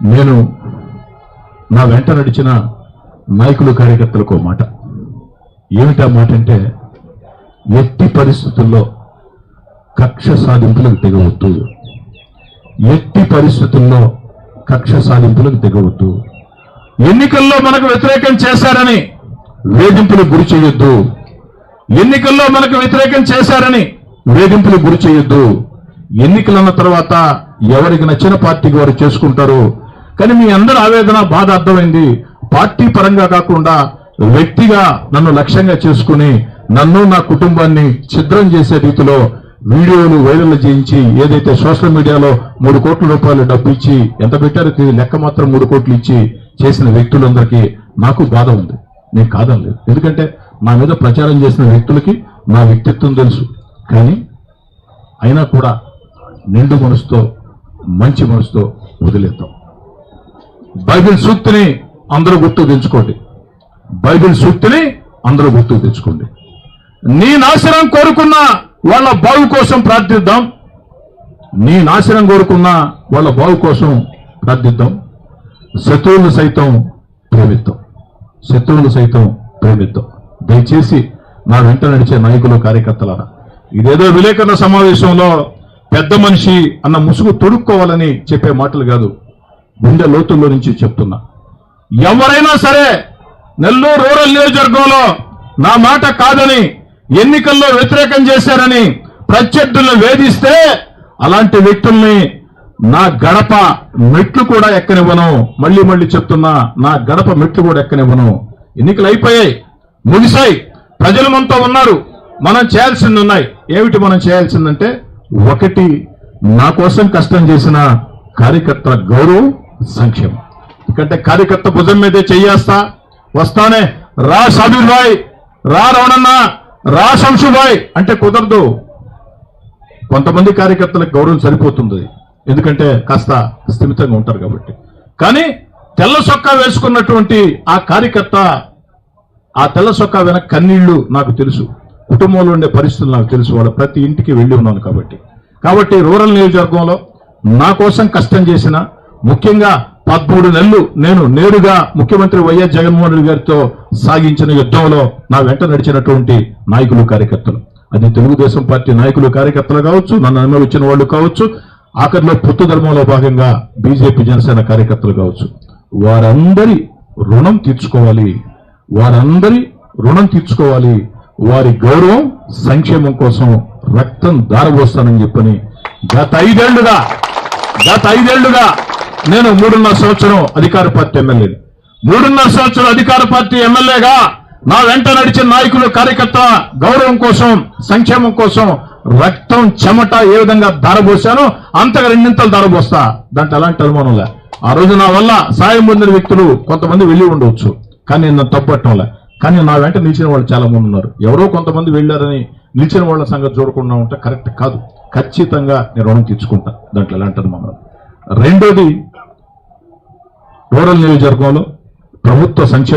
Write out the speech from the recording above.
నేను నా వెంట నడిచిన నాయకులు కార్యకర్తలకు మాట. ఏమిటా మాట అంటే ఎట్టి పరిస్థితుల్లో కక్ష సాధింపులకు తెగవద్దు. ఎట్టి పరిస్థితుల్లో కక్ష సాధింపులకు తెగవద్దు. ఎన్నికల్లో మనకు వ్యతిరేకం చేశారని వేధింపులకు గురి చేయొద్దు. ఎన్నికల్లో మనకు వ్యతిరేకం చేశారని వేధింపులకు గురి చేయొద్దు. ఎన్నికలన్న తర్వాత ఎవరికి నచ్చిన పార్టీకి వారు చేసుకుంటారు. కానీ మీ అందరి ఆవేదన బాధ అర్థమైంది. పార్టీ పరంగా కాకుండా వ్యక్తిగా నన్ను లక్ష్యంగా చేసుకుని నన్ను నా కుటుంబాన్ని ఛిద్రం చేసే రీతిలో వీడియోలు వైరల్ చేయించి ఏదైతే సోషల్ మీడియాలో మూడు కోట్ల రూపాయలు డబ్బు ఇచ్చి ఎంత పెట్టారో లెక్క మాత్రం మూడు కోట్లు ఇచ్చి చేసిన వ్యక్తులందరికీ నాకు బాధ ఉంది. నేను కాదనలేదు. ఎందుకంటే నా మీద ప్రచారం చేసిన వ్యక్తులకి నా వ్యక్తిత్వం తెలుసు. కానీ అయినా కూడా నిండు మనసుతో మంచి మనసుతో వదిలేద్దాం. బైబిల్ సూక్తిని అందరూ గుర్తు తెచ్చుకోండి. బైబిల్ సూక్తిని అందరూ గుర్తు తెచ్చుకోండి. నీ నాశనం కోరుకున్న వాళ్ళ బాగు కోసం ప్రార్థిద్దాం. నీ నాశనం కోరుకున్న వాళ్ళ బాగు కోసం ప్రార్థిద్దాం. శత్రువులు సైతం ప్రేమిద్దాం. శత్రువులు సైతం ప్రేమిద్దాం. దయచేసి నా వెంట నడిచే నాయకులు కార్యకర్తలారా ఇదేదో విలేకరుల సమావేశంలో పెద్ద మనిషి అన్న ముసుగు తొడుక్కోవాలని చెప్పే మాటలు కాదు. గుండె లోతుల్లో నుంచి చెప్తున్నా. ఎవరైనా సరే నెల్లూరు రూరల్ నియోజకవర్గంలో నా మాట కాదని ఎన్నికల్లో వ్యతిరేకం చేశారని ప్రత్యర్థులను వేధిస్తే అలాంటి వ్యక్తుల్ని నా గడప మెట్లు కూడా ఎక్కనివ్వను. మళ్ళీ మళ్ళీ చెప్తున్నా నా గడప మెట్లు కూడా ఎక్కనివ్వను. ఎన్నికలు అయిపోయాయి. ముగిశాయి. ప్రజలు మనతో ఉన్నారు. మనం చేయాల్సింది ఉన్నాయి. ఏమిటి మనం చేయాల్సిందంటే ఒకటి నా కోసం కష్టం చేసిన కార్యకర్తల గౌరవం సంక్షేమం. ఎందుకంటే కార్యకర్త భుజం మీదే చెయ్యేస్తా వస్తానే. రా సాబీర్ భాయ్. రా రవణన్న రా శంషు భాయ్. అంటే కుదరదు. కొంతమంది కార్యకర్తలకు గౌరవం సరిపోతుంది. ఎందుకంటే కాస్త స్థిమితంగా ఉంటారు కాబట్టి. కానీ తెల్ల సొక్కా వేసుకున్నటువంటి ఆ కార్యకర్త ఆ తెల్ల సొక్కా వెనక కన్నీళ్ళు నాకు తెలుసు. కుటుంబంలో ఉండే పరిస్థితులు నాకు తెలుసు. వాళ్ళ ప్రతి ఇంటికి వెళ్ళి ఉన్నాను కాబట్టి. కాబట్టి రూరల్ నియోజకవర్గంలో నా కోసం కష్టం చేసిన ముఖ్యంగా పదమూడు నెలలు నేను నేరుగా ముఖ్యమంత్రి వైఎస్ జగన్మోహన్ రెడ్డి గారితో సాగించిన యుద్ధంలో నా వెంట నడిచినటువంటి నాయకులు కార్యకర్తలు. అది తెలుగుదేశం పార్టీ నాయకులు కార్యకర్తలు కావచ్చు నన్ను అనుభవించిన వాళ్ళు కావచ్చు ఆఖరిలో పొత్తు ధర్మంలో భాగంగా బీజేపీ జనసేన కార్యకర్తలు కావచ్చు. వారందరి రుణం తీర్చుకోవాలి. వారందరి రుణం తీర్చుకోవాలి. వారి గౌరవం సంక్షేమం కోసం రక్తం దారబోస్తానని చెప్పని గత ఐదేళ్ళుగా గత ఐదేళ్ళుగా నేను మూడున్నర సంవత్సరం అధికార పార్టీ ఎమ్మెల్యే. మూడున్నర సంవత్సరం అధికార పార్టీ ఎమ్మెల్యేగా నా వెంట నడిచిన నాయకులు కార్యకర్త గౌరవం కోసం సంక్షేమం కోసం రక్తం చెమట ఏ విధంగా ధారబోసానో అంతగా రెండింతలు ధారబోస్తా దాంట్లో ఎలాంటి అనుమానంలే ఆ రోజు నా వల్ల సాయం పొందిన వ్యక్తులు కొంతమంది వెళ్ళి ఉండవచ్చు. కానీ నేను తప్పట్టంలే కానీ నా వెంట నిలిచిన వాళ్ళు చాలా మంది ఉన్నారు. ఎవరో కొంతమంది వెళ్ళారని నిలిచిన వాళ్ళ సంగతి చూడకుండా ఉంటే కరెక్ట్ కాదు. ఖచ్చితంగా నేను రుణం తీర్చుకుంటా. దాంట్లో అంటారు అనుమానం రెండోది రూరల్ నియోజకవర్గంలో ప్రభుత్వ సంక్షేమ